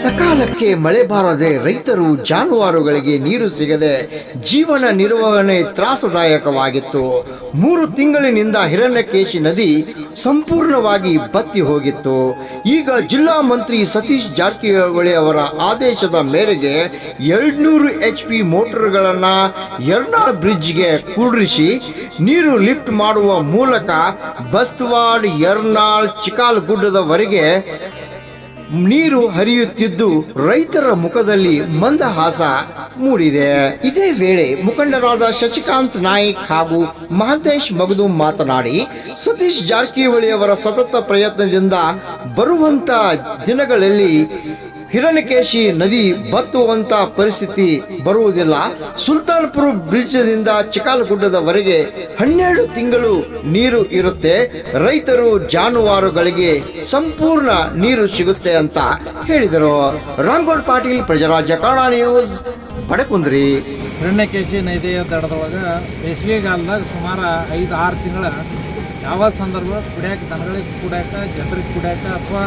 ಸಕಾಲಕ್ಕೆ ಮಳೆ ಬಾರದೆ ರೈತರು ಜಾನುವಾರುಗಳಿಗೆ ನೀರು ಸಿಗದೆ ಜೀವನ ನಿರ್ವಹಣೆ ತ್ರಾಸದಾಯಕವಾಗಿತ್ತು. ಮೂರು ತಿಂಗಳಿನಿಂದ ಹಿರಣ್ಯಕೇಶಿ ನದಿ ಸಂಪೂರ್ಣವಾಗಿ ಬತ್ತಿ ಹೋಗಿತ್ತು. ಈಗ ಜಿಲ್ಲಾ ಮಂತ್ರಿ ಸತೀಶ್ ಜಾರಕಿಹೊಳಿ ಅವರ ಆದೇಶದ ಮೇರೆಗೆ ಎರಡ್ನೂರು ಎಚ್ ಪಿ ಮೋಟರ್ಗಳನ್ನು ಎರ್ನಾಳ್ ಬ್ರಿಡ್ಜ್ಗೆ ಕೂಡಿಸಿ ನೀರು ಲಿಫ್ಟ್ ಮಾಡುವ ಮೂಲಕ ಬಸ್ತವಾಡ್ ಚಿಕಾಲ್ ಚಿಕಾಲ್ಗುಡ್ಡದವರೆಗೆ ನೀರು ಹರಿಯುತ್ತಿದ್ದು ರೈತರ ಮುಖದಲ್ಲಿ ಮಂದಹಾಸ ಮೂಡಿದೆ. ಇದೇ ವೇಳೆ ಮುಖಂಡರಾದ ಶಶಿಕಾಂತ್ ನಾಯ್ಕ್ ಹಾಗೂ ಮಹಂತೇಶ್ ಮಗದೂಮ್ ಮಾತನಾಡಿ, ಸತೀಶ್ ಜಾರಕಿಹೊಳಿ ಅವರ ಸತತ ಪ್ರಯತ್ನದಿಂದ ಬರುವಂತ ದಿನಗಳಲ್ಲಿ ಹಿರಣ್ಯಕೇಶಿ ನದಿ ಬತ್ತುವಂತ ಪರಿಸ್ಥಿತಿ ಬರುವುದಿಲ್ಲ. ಸುಲ್ತಾನ್ಪುರ ಬ್ರಿಡ್ಜ್ನಿಂದ ಚಿಕಾಲಗುಡ್ಡದವರೆಗೆ ಹನ್ನೆರಡು ತಿಂಗಳು ನೀರು ಇರುತ್ತೆ. ರೈತರು ಜಾನುವಾರುಗಳಿಗೆ ಸಂಪೂರ್ಣ ನೀರು ಸಿಗುತ್ತೆ ಅಂತ ಹೇಳಿದರು. ರಾಮ್ಗೌಡ್ ಪಾಟೀಲ್, ಪ್ರಜರಾಜ್ಯ ಕನ್ನಡ ನ್ಯೂಸ್, ಬಡಕುಂದ್ರಿ. ಹಿರಣ್ಯಕೇಶಿ ನದಿಯ ದಡದೊಳಗೆ ಬೇಸಿಗೆಗಾಲದಾಗ ಸುಮಾರು ಐದು ಆರು ತಿಂಗಳ ಯಾವ ಸಂದರ್ಭ ಕುಡಿಯೋಕೆ ದನಗಳಿಗೆ ಕುಡಿಯೋಕೆ, ಜನರಿಗೆ ಕುಡಿಯೋಕೆ ಅಥವಾ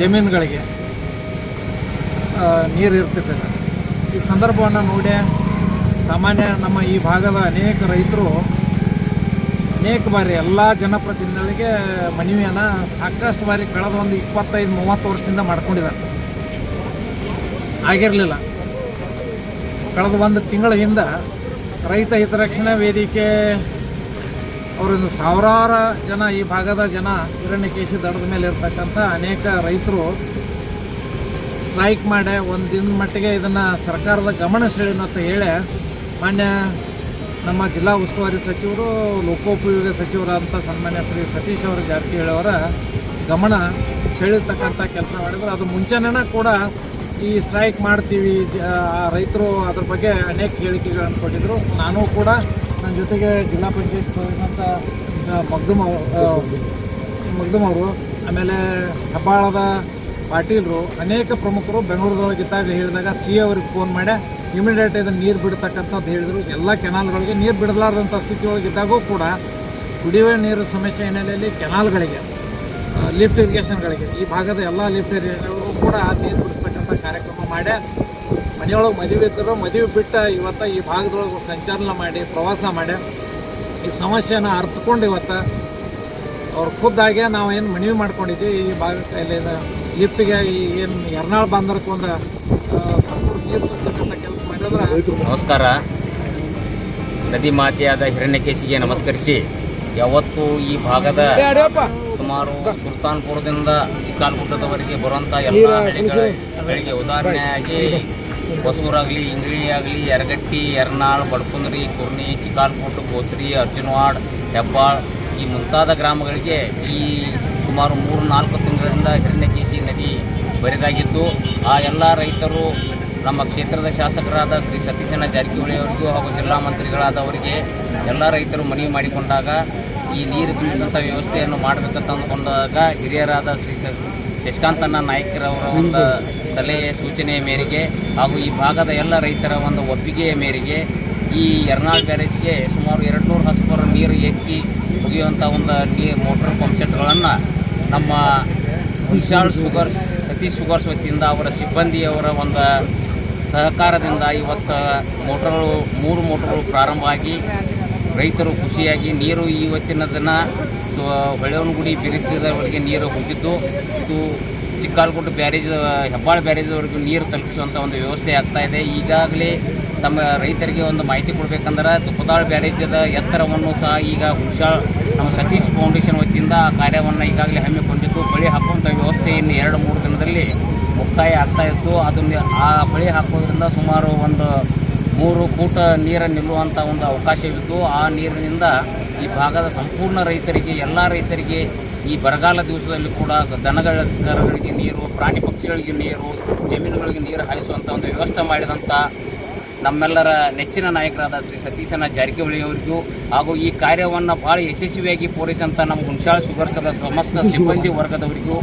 ಜಮೀನುಗಳಿಗೆ ನೀರು ಇರ್ತಿತ್ತು ಈ ಸಂದರ್ಭವನ್ನು ನೋಡಿ ಸಾಮಾನ್ಯ ನಮ್ಮ ಈ ಭಾಗದ ಅನೇಕ ರೈತರು ಅನೇಕ ಬಾರಿ ಎಲ್ಲ ಜನಪ್ರತಿನಿಧಿಗಳಿಗೆ ಮನವಿಯನ್ನು ಸಾಕಷ್ಟು ಬಾರಿ ಕಳೆದ ಒಂದು ಇಪ್ಪತ್ತೈದು, ಮೂವತ್ತು ವರ್ಷದಿಂದ ಮಾಡ್ಕೊಂಡಿದ್ದಾರೆ. ಆಗಿರಲಿಲ್ಲ. ಕಳೆದ ಒಂದು ತಿಂಗಳ ಹಿಂದ ರೈತ ಹಿತರಕ್ಷಣಾ ವೇದಿಕೆ ಅವರೊಂದು ಸಾವಿರಾರು ಜನ ಈ ಭಾಗದ ಜನ ಹಿರಣ್ಯಕೇಶಿ ದಡದ ಮೇಲೆ ಇರ್ತಕ್ಕಂಥ ಅನೇಕ ರೈತರು ಸ್ಟ್ರೈಕ್ ಮಾಡಿ, ಒಂದು ದಿನ ಮಟ್ಟಿಗೆ ಇದನ್ನು ಸರ್ಕಾರದ ಗಮನ ಸೆಳೆಯೋಣ ಅಂತ ಹೇಳಿ ಮಾನ್ಯ ನಮ್ಮ ಜಿಲ್ಲಾ ಉಸ್ತುವಾರಿ ಸಚಿವರು, ಲೋಕೋಪಯೋಗ ಸಚಿವರಾದಂಥ ಸನ್ಮಾನ್ಯ ಶ್ರೀ ಸತೀಶ್ ಅವರ ಜಾರಕಿಹೊಳಿ ಅವರ ಗಮನ ಸೆಳೆಯತಕ್ಕಂಥ ಕೆಲಸ ಮಾಡಿದ್ರು. ಅದು ಮುಂಚೆನೇ ಕೂಡ ಈ ಸ್ಟ್ರೈಕ್ ಮಾಡ್ತೀವಿ ರೈತರು ಅದ್ರ ಬಗ್ಗೆ ಅನೇಕ ಹೇಳಿಕೆಗಳನ್ನು ಕೊಟ್ಟಿದ್ದರು ನಾನು ಕೂಡ ನನ್ನ ಜೊತೆಗೆ ಜಿಲ್ಲಾ ಪಂಚಾಯತ್ ಸದಸ್ಯಂಥ ಮಗ್ದುಮ್ ಮಗ್ದುಮ್ ಅವರು, ಆಮೇಲೆ ಹೆಬ್ಬಾಳದ ಪಾಟೀಲರು ಅನೇಕ ಪ್ರಮುಖರು ಬೆಂಗಳೂರದೊಳಗಿದ್ದಾಗ ಹೇಳಿದಾಗ ಸಿ ಅವ್ರಿಗೆ ಫೋನ್ ಮಾಡಿ ಇಮಿಡಿಯೇಟ್ ಇದನ್ನು ನೀರು ಬಿಡ್ತಕ್ಕಂಥದ್ದು ಹೇಳಿದರು. ಎಲ್ಲ ಕೆನಾಲ್ಗಳಿಗೆ ನೀರು ಬಿಡಲಾರ್ದಂಥ ಸ್ಥಿತಿ ಒಳಗಿದ್ದಾಗೂ ಕೂಡ ಕುಡಿಯುವ ನೀರು ಸಮಸ್ಯೆ ಹಿನ್ನೆಲೆಯಲ್ಲಿ ಕೆನಾಲ್ಗಳಿಗೆ ಲಿಫ್ಟ್ ಇರಿಗೇಷನ್ಗಳಿಗೆ ಈ ಭಾಗದ ಎಲ್ಲ ಲಿಫ್ಟ್ ಇರಿಗೇಷನ್ಗಳು ಕೂಡ ನೀರು ಬಿಡಿಸ್ತಕ್ಕಂಥ ಕಾರ್ಯಕ್ರಮ ಮಾಡಿ, ಮನೆಯೊಳಗೆ ಮದುವೆ ಇದ್ದರು ಮದುವೆ ಬಿಟ್ಟು ಇವತ್ತು ಈ ಭಾಗದೊಳಗೆ ಸಂಚಾಲನ ಮಾಡಿ, ಪ್ರವಾಸ ಮಾಡಿ, ಈ ಸಮಸ್ಯೆನ ಅರ್ಥಕೊಂಡು ಇವತ್ತು ಅವ್ರು ಖುದ್ದಾಗೆ ನಾವು ಏನು ಮನವಿ ಮಾಡ್ಕೊಂಡಿದ್ವಿ ಈ ಭಾಗಕ್ಕೆ ಇಲ್ಲಿ ಲಿಫ್ಟಿಗೆ ಏನು ಎರ್ನಾಳ್ ಬಂದರಕ್ಕೆ ಒಂದು ಆ, ಸಂಪೂರ್ಣ ನೀರು ತರ್ತಕ್ಕಂಥ ಕೆಲಸ ಮಾಡಿದ್ರೆ ನಮಸ್ಕಾರ. ನದಿ ಮಾತೆಯಾದ ಹಿರಣ್ಯಕೇಶಿಗೆ ನಮಸ್ಕರಿಸಿ ಯಾವತ್ತು ಈ ಭಾಗದ ಸುಮಾರು ಸುಲ್ತಾನ್ಪುರದಿಂದ ಚಿಕ್ಕಾಲ್ಗುಡ್ಡದವರೆಗೆ ಬರುವಂಥ ಎಲ್ಲ ಹಳ್ಳಿಗಳಿಗೆ ಹಳ್ಳಿಗೆ ಉದಾಹರಣೆಯಾಗಿ ಹೊಸೂರಾಗಲಿ ಇಂಗ್ಲಿ ಆಗಲಿ ಯರಗಟ್ಟಿ ಎರ್ನಾಳ್ ಬಡ್ಕುಂದ್ರಿ ಕುರ್ನಿ ಚಿಕ್ಕಾಲ್ಗುಡ್ಡ ಗೋತ್ರಿ ಅರ್ಜುನವಾಡ್ ಹೆಬ್ಬಾಳ್ ಈ ಮುಂತಾದ ಗ್ರಾಮಗಳಿಗೆ ಈ ಸುಮಾರು ಮೂರು ನಾಲ್ಕು ತಿಂಗಳಿಂದ ಹಿರಣ್ಯಕೇಶಿ ನದಿ ಬರಿದಾಗಿದ್ದು, ಆ ಎಲ್ಲ ರೈತರು ನಮ್ಮ ಕ್ಷೇತ್ರದ ಶಾಸಕರಾದ ಶ್ರೀ ಸತೀಶನ ಜಾರಕಿಹೊಳಿ ಅವರಿಗೂ ಹಾಗೂ ಜಿಲ್ಲಾ ಮಂತ್ರಿಗಳಾದವರಿಗೆ ಎಲ್ಲ ರೈತರು ಮನವಿ ಮಾಡಿಕೊಂಡಾಗ, ಈ ನೀರು ತುಂಬಿಸುವಂಥ ವ್ಯವಸ್ಥೆಯನ್ನು ಮಾಡಬೇಕಂತ ಅಂದುಕೊಂಡಾಗ ಹಿರಿಯರಾದ ಶ್ರೀ ಶಶಿಕಾಂತಣ್ಣ ನಾಯಕರವರ ಒಂದು ಸಲಹೆ ಸೂಚನೆಯ ಮೇರೆಗೆ ಹಾಗೂ ಈ ಭಾಗದ ಎಲ್ಲ ರೈತರ ಒಂದು ಒಪ್ಪಿಗೆಯ ಮೇರೆಗೆ ಈ ಎರ್ನಾಳ್ ಬ್ಯಾರೇಜ್ಗೆ ಸುಮಾರು ಎರಡು ನೂರು ಹಸುಪರ ನೀರು ಎತ್ತಿ ಮುಗಿಯುವಂಥ ಒಂದು ನೀರು ಮೋಟ್ರ್ ಪಂಪ್ ಸೆಟ್ಗಳನ್ನು ನಮ್ಮ ವಿಶಾಲ್ ಶುಗರ್ಸ್, ಸತೀಶ್ ಶುಗರ್ಸ್ ವತಿಯಿಂದ ಅವರ ಸಿಬ್ಬಂದಿಯವರ ಒಂದು ಸಹಕಾರದಿಂದ ಇವತ್ತು ಮೋಟ್ರ್ಗಳು, ಮೂರು ಮೋಟರ್ಗಳು ಪ್ರಾರಂಭ ಆಗಿ ರೈತರು ಖುಷಿಯಾಗಿ ನೀರು ಇವತ್ತಿನ ದಿನ ಹೊಳೆವನಗುಡಿ ಬಿರಿಚದವರೆಗೆ ನೀರು ಹೋಗಿದ್ದು, ಇದು ಚಿಕ್ಕಾಲ್ಕೋಟು ಬ್ಯಾರೇಜ್, ಹೆಬ್ಬಾಳ ಬ್ಯಾರೇಜ್ವರೆಗೂ ನೀರು ತಲುಪಿಸುವಂಥ ಒಂದು ವ್ಯವಸ್ಥೆ ಆಗ್ತಾ ಇದೆ. ಈಗಾಗಲೇ ತಮ್ಮ ರೈತರಿಗೆ ಒಂದು ಮಾಹಿತಿ ಕೊಡಬೇಕಂದ್ರೆ ತುಪ್ಪದಾಳ್ ಬ್ಯಾರೇಜದ ಎತ್ತರವನ್ನು ಸಹ ಈಗ ಹುಷಾ ನಮ್ಮ ಸತೀಶ್ ಫೌಂಡೇಶನ್ ವತಿಯಿಂದ ಆ ಕಾರ್ಯವನ್ನು ಈಗಾಗಲೇ ಹಮ್ಮಿಕೊಂಡಿದ್ದು. ಬಳಿ ಹಾಕುವಂಥ ವ್ಯವಸ್ಥೆ ಇನ್ನು ಎರಡು ಮೂರು ದಿನದಲ್ಲಿ ಮುಕ್ತಾಯ ಆಗ್ತಾ ಇತ್ತು. ಅದನ್ನು ಆ ಬಳಿ ಹಾಕೋದ್ರಿಂದ ಸುಮಾರು ಒಂದು ಮೂರು ಕೂಟ ನೀರು ನಿಲ್ಲುವಂಥ ಒಂದು ಅವಕಾಶವಿತ್ತು. ಆ ನೀರಿನಿಂದ ಈ ಭಾಗದ ಸಂಪೂರ್ಣ ರೈತರಿಗೆ, ಎಲ್ಲ ರೈತರಿಗೆ ಈ ಬರಗಾಲ ದಿವಸದಲ್ಲಿ ಕೂಡ ದನಗಳ ಕರುಗಳಿಗೆ ನೀರು, ಪ್ರಾಣಿ ಪಕ್ಷಿಗಳಿಗೆ ನೀರು, ಜಮೀನುಗಳಿಗೆ ನೀರು ಹಾಯಿಸುವಂಥ ಒಂದು ವ್ಯವಸ್ಥೆ ಮಾಡಿದಂಥ ನಮ್ಮೆಲ್ಲರ ನೆಚ್ಚಿನ ನಾಯಕರಾದ ಶ್ರೀ ಸತೀಶನ ಜಾರಕಿಹೊಳಿ ಅವರಿಗೂ ಹಾಗೂ ಈ ಕಾರ್ಯವನ್ನು ಭಾಳ ಯಶಸ್ವಿಯಾಗಿ ಪೂರೈಸಂತ ನಮ್ಮ ಹುಣಸಾಳ ಶುಗರ್ಸದ ಸಮಸ್ತ ಸಿಬ್ಬಂದಿ ವರ್ಗದವರಿಗೂ.